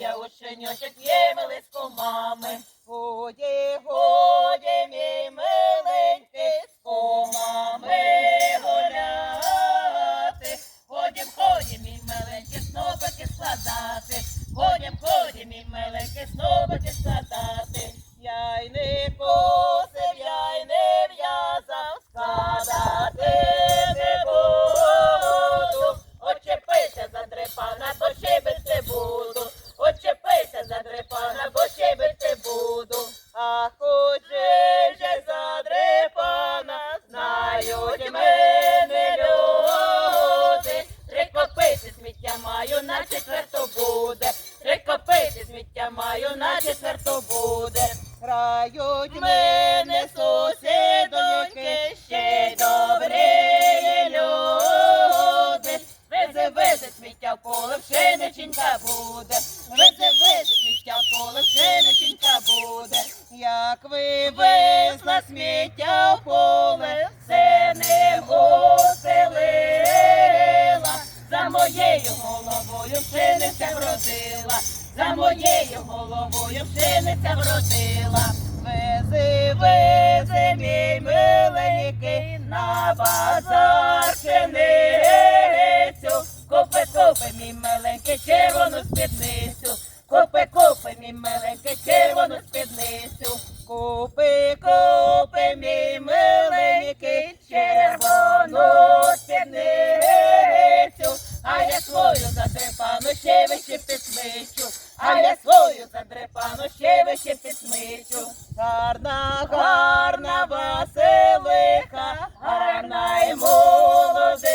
я ушеньочок є милисько мами. Годі, годі, мій миленький, з комами гуляти. Ходім, ходім, мій миленький, снопики складати. Ходім, ходім, мій миленький, снопики складати. Я маю, наче серто буде. Грають мене сусідоньки, ще добрі люди. Везе, везе, сміття в поле, пшениченька буде. Везе, везе, сміття в поле, пшениченька буде. Як ви везла сміття в поле, все не оселила. За моєю головою пшениця вродила моєю головою пшениця вродила. Вези, вези, мій миленький, на базар пшеницю. Купи, купи, мій миленький, червону спідницю. Купи, купи, мій миленький, червону спідницю. Купи, купи, мій миленький, а я свою задрепану ще вище підсмичу. Гарна, гарна Василиха, гарна й молодиця,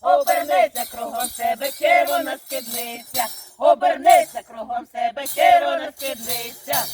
обернеться кругом себе, червона спідниця, обернеться кругом себе, червона спідниця.